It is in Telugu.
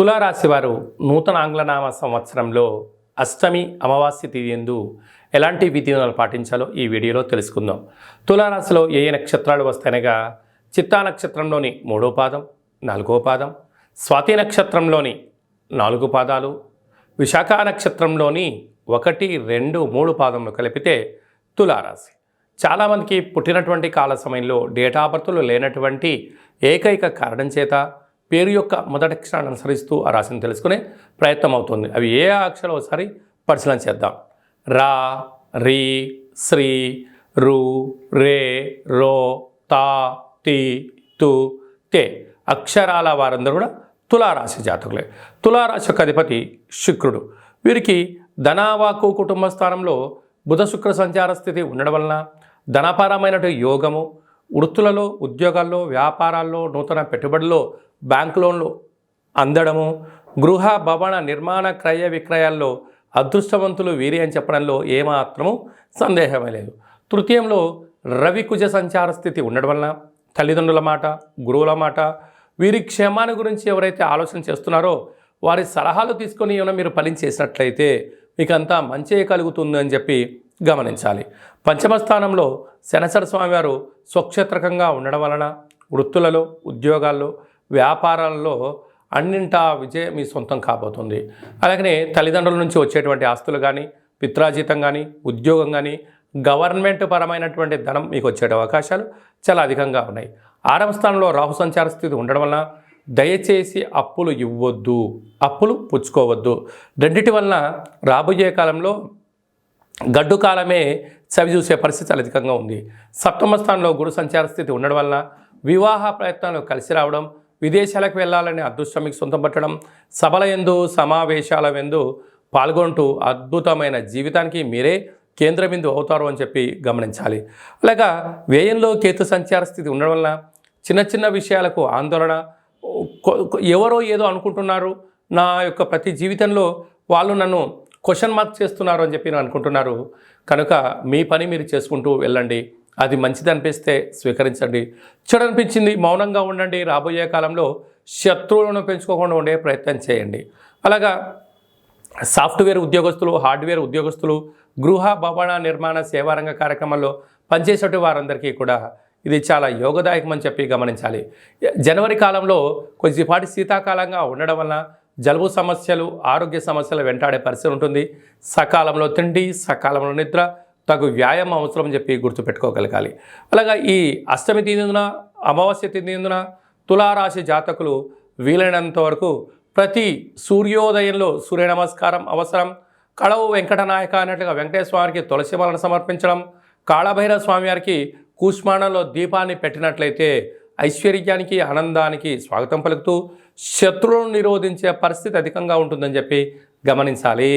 తులారాశి వారు నూతన ఆంగ్లనామ సంవత్సరంలో అష్టమి అమావాస్య తిథి ఎందు ఎలాంటి విధినాలు పాటించాలో ఈ వీడియోలో తెలుసుకుందాం. తులారాశిలో ఏ ఏ నక్షత్రాలు వస్తాయనగా చిత్తా నక్షత్రంలోని మూడో పాదం నాలుగో పాదం స్వాతి నక్షత్రంలోని నాలుగు పాదాలు విశాఖ నక్షత్రంలోని ఒకటి రెండు మూడు పాదములు కలిపితే తులారాశి. చాలామందికి పుట్టినటువంటి కాల సమయంలో డేటా బర్త్లు లేనటువంటి ఏకైక కారణం చేత పేరు యొక్క మొదటి అక్షరాన్ని అనుసరిస్తూ ఆ రాశిని తెలుసుకునే ప్రయత్నం అవుతుంది. అవి ఏ అక్షరం ఒకసారి పరిశీలన చేద్దాం. రా రీ శ్రీ రు రే రో తా తి తు తే అక్షరాల వారందరూ కూడా తులారాశి జాతకులే. తులారాశి యొక్క అధిపతి శుక్రుడు. వీరికి ధనావాకు కుటుంబ స్థానంలో బుధ శుక్ర సంచార స్థితి ఉండడం వలన ధనపరమైనటువంటి యోగము వృత్తులలో ఉద్యోగాల్లో వ్యాపారాల్లో నూతన పెట్టుబడుల్లో బ్యాంక్ లోన్లు అందడము గృహ భవన నిర్మాణ క్రయ విక్రయాల్లో అదృష్టవంతులు వీరి అని చెప్పడంలో ఏమాత్రము సందేహమే లేదు. తృతీయంలో రవి కుజ సంచార స్థితి ఉండడం వలన తల్లిదండ్రుల మాట గురువుల మాట వీరి క్షేమాన్ని గురించి ఎవరైతే ఆలోచన చేస్తున్నారో వారి సలహాలు తీసుకొని ఏమైనా మీరు పని చేసినట్లయితే మీకంతా మంచే కలుగుతుంది అని చెప్పి గమనించాలి. పంచమ స్థానంలో శనసర స్వామివారు స్వక్షేత్రకంగా ఉండడం వలన వృత్తులలో ఉద్యోగాల్లో వ్యాపారాల్లో అన్నింటా విజయం మీ సొంతం కాబోతుంది. అలాగనే తల్లిదండ్రుల నుంచి వచ్చేటువంటి ఆస్తులు కానీ పిత్రాజీతం కానీ ఉద్యోగం కానీ గవర్నమెంట్ పరమైనటువంటి ధనం మీకు వచ్చే అవకాశాలు చాలా అధికంగా ఉన్నాయి. ఆరవ స్థానంలో రాహు సంచార స్థితి ఉండడం వలన దయచేసి అప్పులు ఇవ్వద్దు. అప్పులు పుచ్చుకోవద్దు. రెండిటి వలన రాబోయే కాలంలో గడ్డు కాలమే చవి చూసే పరిస్థితి చాలా అధికంగా ఉంది. సప్తమ స్థానంలో గురు సంచార స్థితి ఉండడం వలన వివాహ ప్రయత్నాలు కలిసి రావడం విదేశాలకు వెళ్ళాలనే అదృష్టం మీకు సొంతం పట్టడం సభల ఎందు సమావేశాల ఎందు పాల్గొంటూ అద్భుతమైన జీవితానికి మీరే కేంద్ర బిందువు అవుతారు అని చెప్పి గమనించాలి. అలాగా వ్యయంలో కేతు సంచార స్థితి ఉండడం వలన చిన్న చిన్న విషయాలకు ఆందోళన ఎవరో ఏదో అనుకుంటున్నారు నా యొక్క ప్రతి జీవితంలో వాళ్ళు నన్ను క్వశ్చన్ మార్క్ చేస్తున్నారు అని చెప్పి నేను అనుకుంటున్నారు. కనుక మీ పని మీరు చేసుకుంటూ వెళ్ళండి. అది మంచిది అనిపిస్తే స్వీకరించండి. చెడు అనిపించింది మౌనంగా ఉండండి. రాబోయే కాలంలో శత్రువులను పెంచుకోకుండా ఉండే ప్రయత్నం చేయండి. అలాగా సాఫ్ట్వేర్ ఉద్యోగస్తులు హార్డ్వేర్ ఉద్యోగస్తులు గృహ భవన నిర్మాణ సేవారంగ కార్యక్రమాల్లో పనిచేసేటి వారందరికీ కూడా ఇది చాలా యోగదాయకమని చెప్పి గమనించాలి. జనవరి కాలంలో కొద్దిపాటి శీతాకాలంగా ఉండడం వలన జలుబు సమస్యలు ఆరోగ్య సమస్యలు వెంటాడే పరిస్థితి ఉంటుంది. సకాలంలో తిండి సకాలంలో నిద్ర తగు వ్యాయామం అవసరం అని చెప్పి గుర్తుపెట్టుకోగలగాలి. అలాగా ఈ అష్టమి తిందున అమావాస్య తిందున తులారాశి జాతకులు వీలైనంత వరకు ప్రతి సూర్యోదయంలో సూర్య నమస్కారం అవసరం. కళవు వెంకటనాయక అన్నట్లుగా వెంకటేశ్వర తులసి వలన సమర్పించడం కాళభైరవ స్వామి వారికి కూష్మాణంలో దీపాన్ని పెట్టినట్లయితే ఐశ్వర్యానికి ఆనందానికి స్వాగతం పలుకుతూ శత్రువులను నిరోధించే పరిస్థితి అధికంగా ఉంటుందని చెప్పి గమనించాలి.